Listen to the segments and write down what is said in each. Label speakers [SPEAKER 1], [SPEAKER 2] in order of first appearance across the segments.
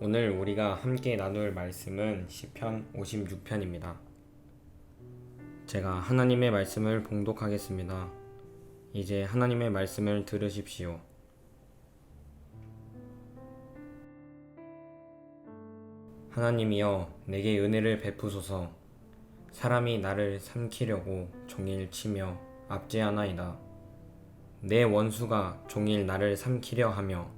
[SPEAKER 1] 오늘 우리가 함께 나눌 말씀은 시편 56편입니다. 제가 하나님의 말씀을 봉독하겠습니다. 이제 하나님의 말씀을 들으십시오. 하나님이여 내게 은혜를 베푸소서 사람이 나를 삼키려고 종일 치며 압제하나이다. 내 원수가 종일 나를 삼키려 하며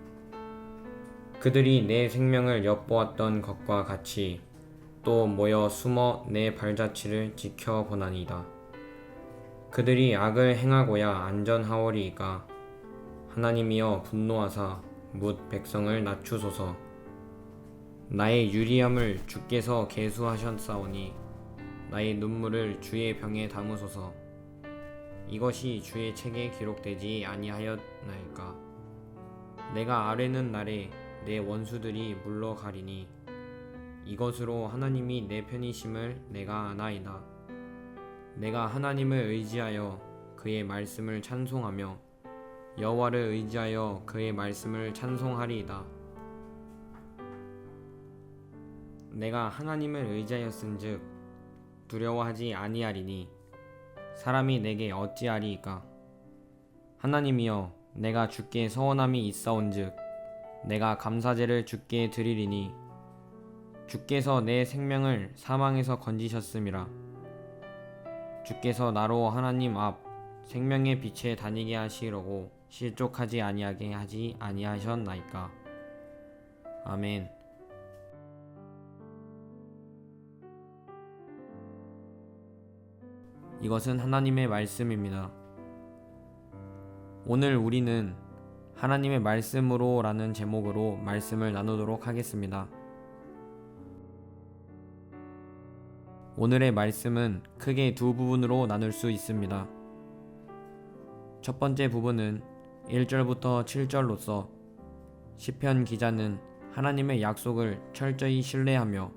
[SPEAKER 1] 그들이 내 생명을 엿보았던 것과 같이 또 모여 숨어 내 발자취를 지켜보나니이다. 그들이 악을 행하고야 안전하오리이까? 하나님이여 분노하사 묻 백성을 낮추소서. 나의 유리함을 주께서 계수하셨사오니 나의 눈물을 주의 병에 담으소서. 이것이 주의 책에 기록되지 아니하였나이까? 내가 아뢰는 날에 내 원수들이 물러가리니 이것으로 하나님이 내 편이심을 내가 아나이다 내가 하나님을 의지하여 그의 말씀을 찬송하며 여호와를 의지하여 그의 말씀을 찬송하리이다. 내가 하나님을 의지하였은즉 두려워하지 아니하리니 사람이 내게 어찌하리이까? 하나님이여 내가 주께 서원함이 있사온즉 내가 감사제를 주께 드리리니 주께서 내 생명을 사망에서 건지셨음이라. 주께서 나로 하나님 앞 생명의 빛에 다니게 하시려고 실족하지 아니하게 하지 아니하셨나이까. 아멘. 이것은 하나님의 말씀입니다. 오늘 우리는 하나님의 말씀으로 라는 제목으로 말씀을 나누도록 하겠습니다. 오늘의 말씀은 크게 두 부분으로 나눌 수 있습니다. 첫 번째 부분은 1절부터 7절로서 시편 기자는 하나님의 약속을 철저히 신뢰하며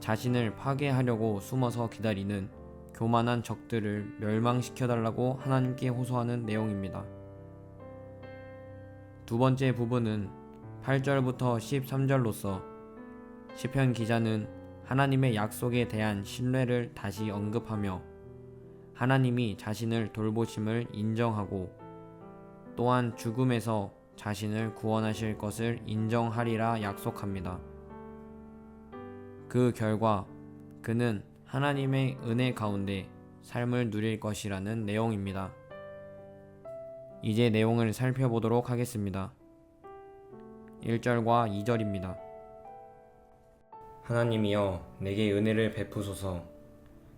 [SPEAKER 1] 자신을 파괴하려고 숨어서 기다리는 교만한 적들을 멸망시켜달라고 하나님께 호소하는 내용입니다. 두 번째 부분은 8절부터 13절로서 시편 기자는 하나님의 약속에 대한 신뢰를 다시 언급하며 하나님이 자신을 돌보심을 인정하고 또한 죽음에서 자신을 구원하실 것을 인정하리라 약속합니다. 그 결과 그는 하나님의 은혜 가운데 삶을 누릴 것이라는 내용입니다. 이제 내용을 살펴보도록 하겠습니다. 1절과 2절입니다. 하나님이여 내게 은혜를 베푸소서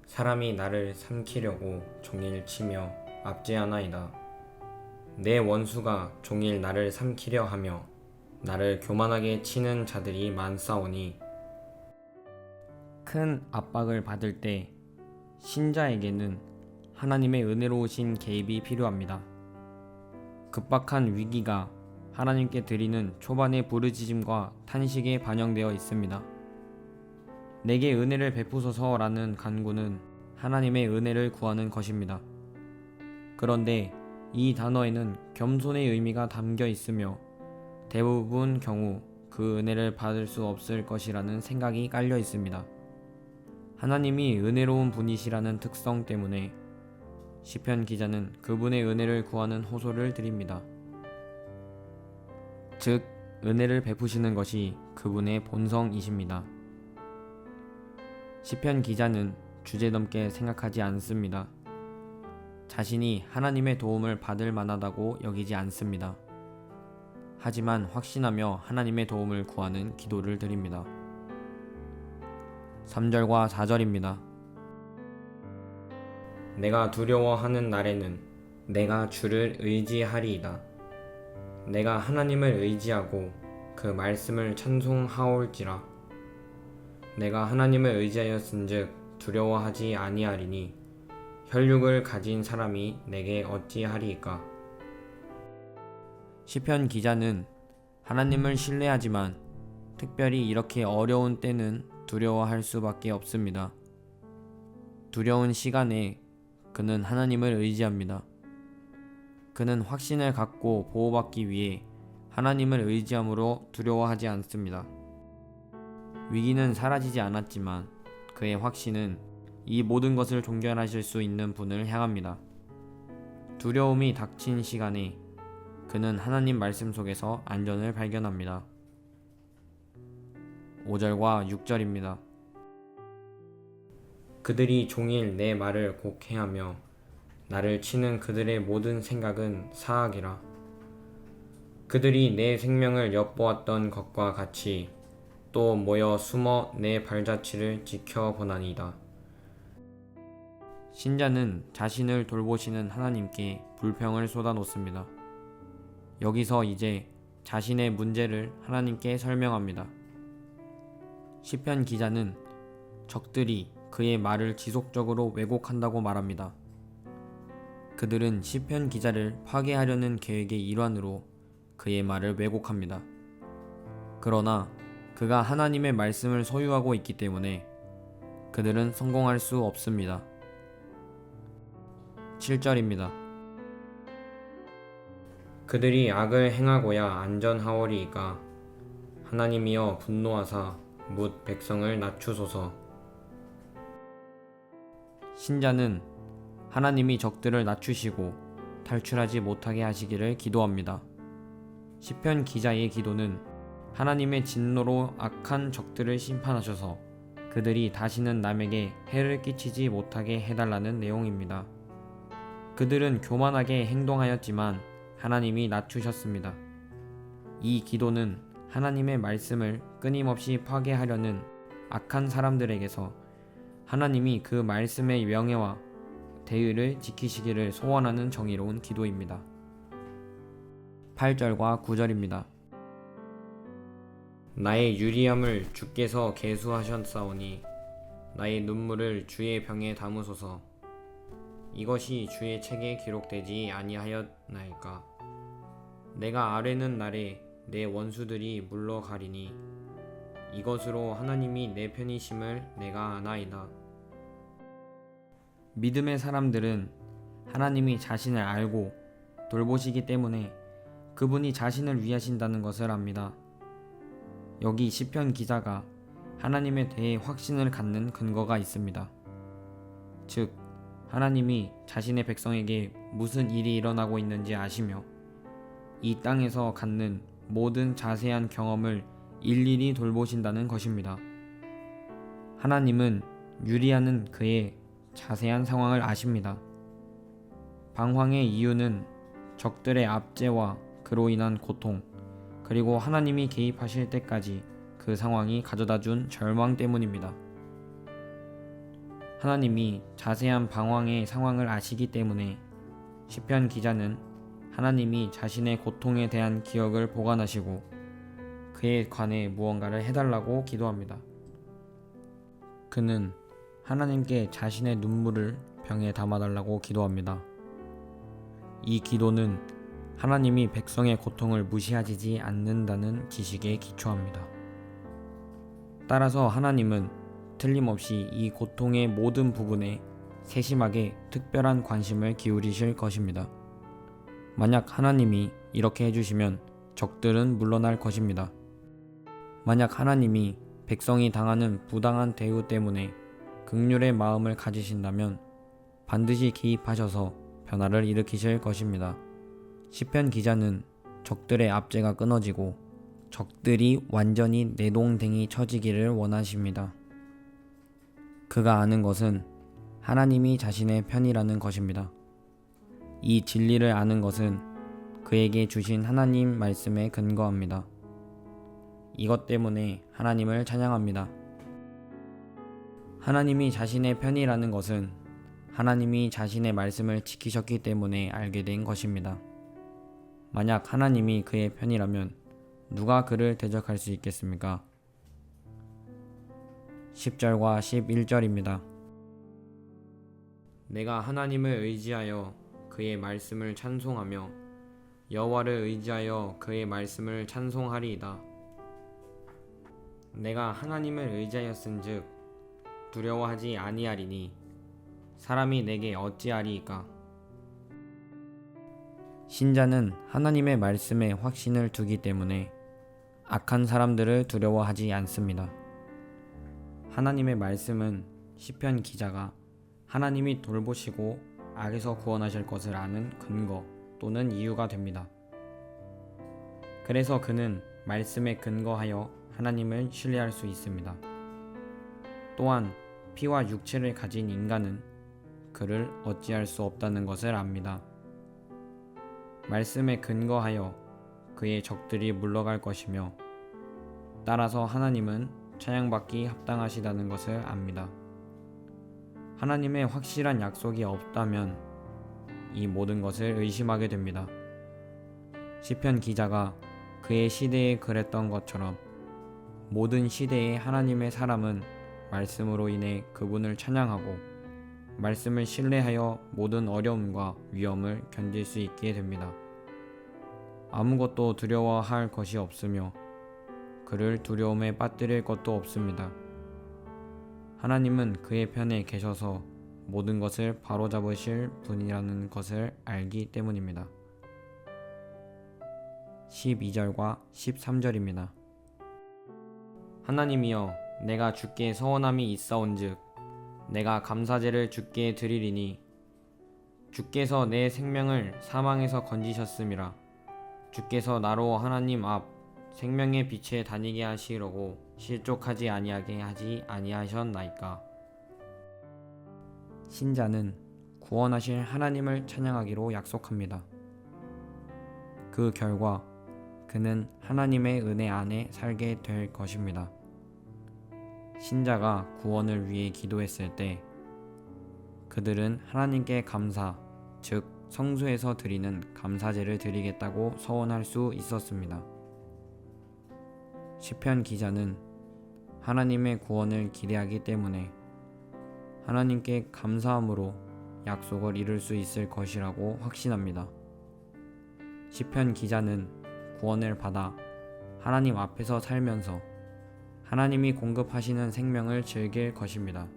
[SPEAKER 1] 사람이 나를 삼키려고 종일 치며 압제하나이다. 내 원수가 종일 나를 삼키려 하며 나를 교만하게 치는 자들이 많사오니 큰 압박을 받을 때 신자에게는 하나님의 은혜로우신 개입이 필요합니다. 급박한 위기가 하나님께 드리는 초반의 부르짖음과 탄식에 반영되어 있습니다. 내게 은혜를 베푸소서라는 간구는 하나님의 은혜를 구하는 것입니다. 그런데 이 단어에는 겸손의 의미가 담겨 있으며 대부분 경우 그 은혜를 받을 수 없을 것이라는 생각이 깔려 있습니다. 하나님이 은혜로운 분이시라는 특성 때문에 시편 기자는 그분의 은혜를 구하는 호소를 드립니다. 즉 은혜를 베푸시는 것이 그분의 본성이십니다. 시편 기자는 주제넘게 생각하지 않습니다. 자신이 하나님의 도움을 받을 만하다고 여기지 않습니다. 하지만 확신하며 하나님의 도움을 구하는 기도를 드립니다. 3절과 4절입니다. 내가 두려워하는 날에는 내가 주를 의지하리이다. 내가 하나님을 의지하고 그 말씀을 찬송하올지라 내가 하나님을 의지하였은즉 두려워하지 아니하리니 혈육을 가진 사람이 내게 어찌하리이까 시편 기자는 하나님을 신뢰하지만 특별히 이렇게 어려운 때는 두려워할 수밖에 없습니다. 두려운 시간에 그는 하나님을 의지합니다. 그는 확신을 갖고 보호받기 위해 하나님을 의지함으로 두려워하지 않습니다. 위기는 사라지지 않았지만 그의 확신은 이 모든 것을 종결하실 수 있는 분을 향합니다. 두려움이 닥친 시간에 그는 하나님 말씀 속에서 안전을 발견합니다. 5절과 6절입니다. 그들이 종일 내 말을 곡해하며 나를 치는 그들의 모든 생각은 사악이라. 그들이 내 생명을 엿보았던 것과 같이 또 모여 숨어 내 발자취를 지켜보나이다. 신자는 자신을 돌보시는 하나님께 불평을 쏟아놓습니다. 여기서 이제 자신의 문제를 하나님께 설명합니다. 시편 기자는 적들이 그의 말을 지속적으로 왜곡한다고 말합니다. 그들은 시편 기자를 파괴하려는 계획의 일환으로 그의 말을 왜곡합니다. 그러나 그가 하나님의 말씀을 소유하고 있기 때문에 그들은 성공할 수 없습니다. 7절입니다. 그들이 악을 행하고야 안전하오리이까 하나님이여 분노하사 묻 백성을 낮추소서 신자는 하나님이 적들을 낮추시고 탈출하지 못하게 하시기를 기도합니다. 시편 기자의 기도는 하나님의 진노로 악한 적들을 심판하셔서 그들이 다시는 남에게 해를 끼치지 못하게 해달라는 내용입니다. 그들은 교만하게 행동하였지만 하나님이 낮추셨습니다. 이 기도는 하나님의 말씀을 끊임없이 파괴하려는 악한 사람들에게서 하나님이 그 말씀의 명예와 대의를 지키시기를 소원하는 정의로운 기도입니다. 8절과 9절입니다. 나의 유리함을 주께서 계수하셨사오니 나의 눈물을 주의 병에 담으소서 이것이 주의 책에 기록되지 아니하였나이까 내가 아뢰는 날에 내 원수들이 물러가리니 이것으로 하나님이 내 편이심을 내가 아나이다 믿음의 사람들은 하나님이 자신을 알고 돌보시기 때문에 그분이 자신을 위하신다는 것을 압니다. 여기 시편 기자가 하나님에 대해 확신을 갖는 근거가 있습니다. 즉, 하나님이 자신의 백성에게 무슨 일이 일어나고 있는지 아시며 이 땅에서 갖는 모든 자세한 경험을 일일이 돌보신다는 것입니다. 하나님은 유리하는 그의 자세한 상황을 아십니다. 방황의 이유는 적들의 압제와 그로 인한 고통, 그리고 하나님이 개입하실 때까지 그 상황이 가져다 준 절망 때문입니다. 하나님이 자세한 방황의 상황을 아시기 때문에 시편 기자는 하나님이 자신의 고통에 대한 기억을 보관하시고 그에 관해 무언가를 해달라고 기도합니다. 그는 하나님께 자신의 눈물을 병에 담아달라고 기도합니다. 이 기도는 하나님이 백성의 고통을 무시하지 않는다는 지식에 기초합니다. 따라서 하나님은 틀림없이 이 고통의 모든 부분에 세심하게 특별한 관심을 기울이실 것입니다. 만약 하나님이 이렇게 해주시면 적들은 물러날 것입니다. 만약 하나님이 백성이 당하는 부당한 대우 때문에 극률의 마음을 가지신다면 반드시 개입하셔서 변화를 일으키실 것입니다. 시편 기자는 적들의 압제가 끊어지고 적들이 완전히 내동댕이 쳐지기를 원하십니다. 그가 아는 것은 하나님이 자신의 편이라는 것입니다. 이 진리를 아는 것은 그에게 주신 하나님 말씀에 근거합니다. 이것 때문에 하나님을 찬양합니다. 하나님이 자신의 편이라는 것은 하나님이 자신의 말씀을 지키셨기 때문에 알게 된 것입니다. 만약 하나님이 그의 편이라면 누가 그를 대적할 수 있겠습니까? 10절과 11절입니다. 내가 하나님을 의지하여 그의 말씀을 찬송하며 여호와를 의지하여 그의 말씀을 찬송하리이다. 내가 하나님을 의지하였은즉 두려워하지 아니하리니 사람이 내게 어찌하리이까 신자는 하나님의 말씀에 확신을 두기 때문에 악한 사람들을 두려워하지 않습니다. 하나님의 말씀은 시편 기자가 하나님이 돌보시고 악에서 구원하실 것을 아는 근거 또는 이유가 됩니다. 그래서 그는 말씀에 근거하여 하나님을 신뢰할 수 있습니다. 또한 피와 육체를 가진 인간은 그를 어찌할 수 없다는 것을 압니다. 말씀에 근거하여 그의 적들이 물러갈 것이며 따라서 하나님은 찬양받기 합당하시다는 것을 압니다. 하나님의 확실한 약속이 없다면 이 모든 것을 의심하게 됩니다. 시편 기자가 그의 시대에 그랬던 것처럼 모든 시대의 하나님의 사람은 말씀으로 인해 그분을 찬양하고 말씀을 신뢰하여 모든 어려움과 위험을 견딜 수 있게 됩니다. 아무것도 두려워할 것이 없으며 그를 두려움에 빠뜨릴 것도 없습니다. 하나님은 그의 편에 계셔서 모든 것을 바로잡으실 분이라는 것을 알기 때문입니다. 12절과 13절입니다. 하나님이여 내가 주께 서원함이 있사온즉 내가 감사제를 주께 드리리니 주께서 내 생명을 사망에서 건지셨음이라 주께서 나로 하나님 앞 생명의 빛에 다니게 하시려고 실족하지 아니하게 하지 아니하셨나이까 신자는 구원하실 하나님을 찬양하기로 약속합니다. 그 결과 그는 하나님의 은혜 안에 살게 될 것입니다. 신자가 구원을 위해 기도했을 때 그들은 하나님께 감사, 즉 성소에서 드리는 감사제를 드리겠다고 서원할 수 있었습니다. 시편 기자는 하나님의 구원을 기대하기 때문에 하나님께 감사함으로 약속을 이룰 수 있을 것이라고 확신합니다. 시편 기자는 구원을 받아 하나님 앞에서 살면서 하나님이 공급하시는 생명을 즐길 것입니다.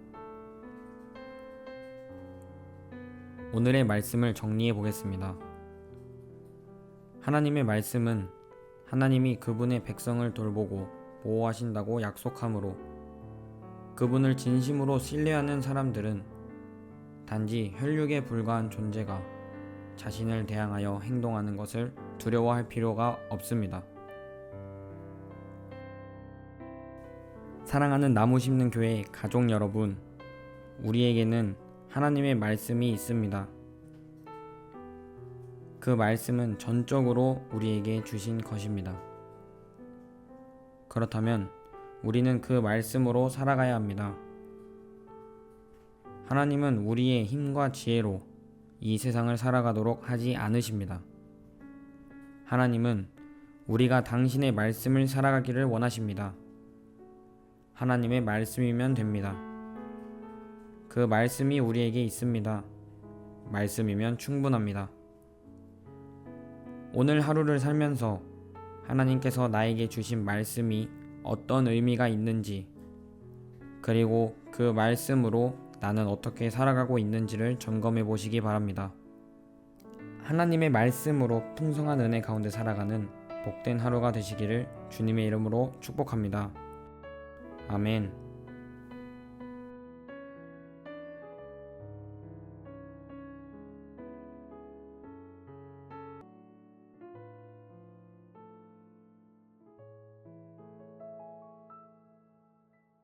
[SPEAKER 1] 오늘의 말씀을 정리해 보겠습니다. 하나님의 말씀은 하나님이 그분의 백성을 돌보고 보호하신다고 약속하므로 그분을 진심으로 신뢰하는 사람들은 단지 혈육에 불과한 존재가 자신을 대항하여 행동하는 것을 두려워할 필요가 없습니다. 사랑하는 나무 심는 교회 가족 여러분, 우리에게는 하나님의 말씀이 있습니다. 그 말씀은 전적으로 우리에게 주신 것입니다. 그렇다면 우리는 그 말씀으로 살아가야 합니다. 하나님은 우리의 힘과 지혜로 이 세상을 살아가도록 하지 않으십니다. 하나님은 우리가 당신의 말씀을 살아가기를 원하십니다. 하나님의 말씀이면 됩니다. 그 말씀이 우리에게 있습니다. 말씀이면 충분합니다. 오늘 하루를 살면서 하나님께서 나에게 주신 말씀이 어떤 의미가 있는지, 그리고 그 말씀으로 나는 어떻게 살아가고 있는지를 점검해 보시기 바랍니다. 하나님의 말씀으로 풍성한 은혜 가운데 살아가는 복된 하루가 되시기를 주님의 이름으로 축복합니다. 아멘.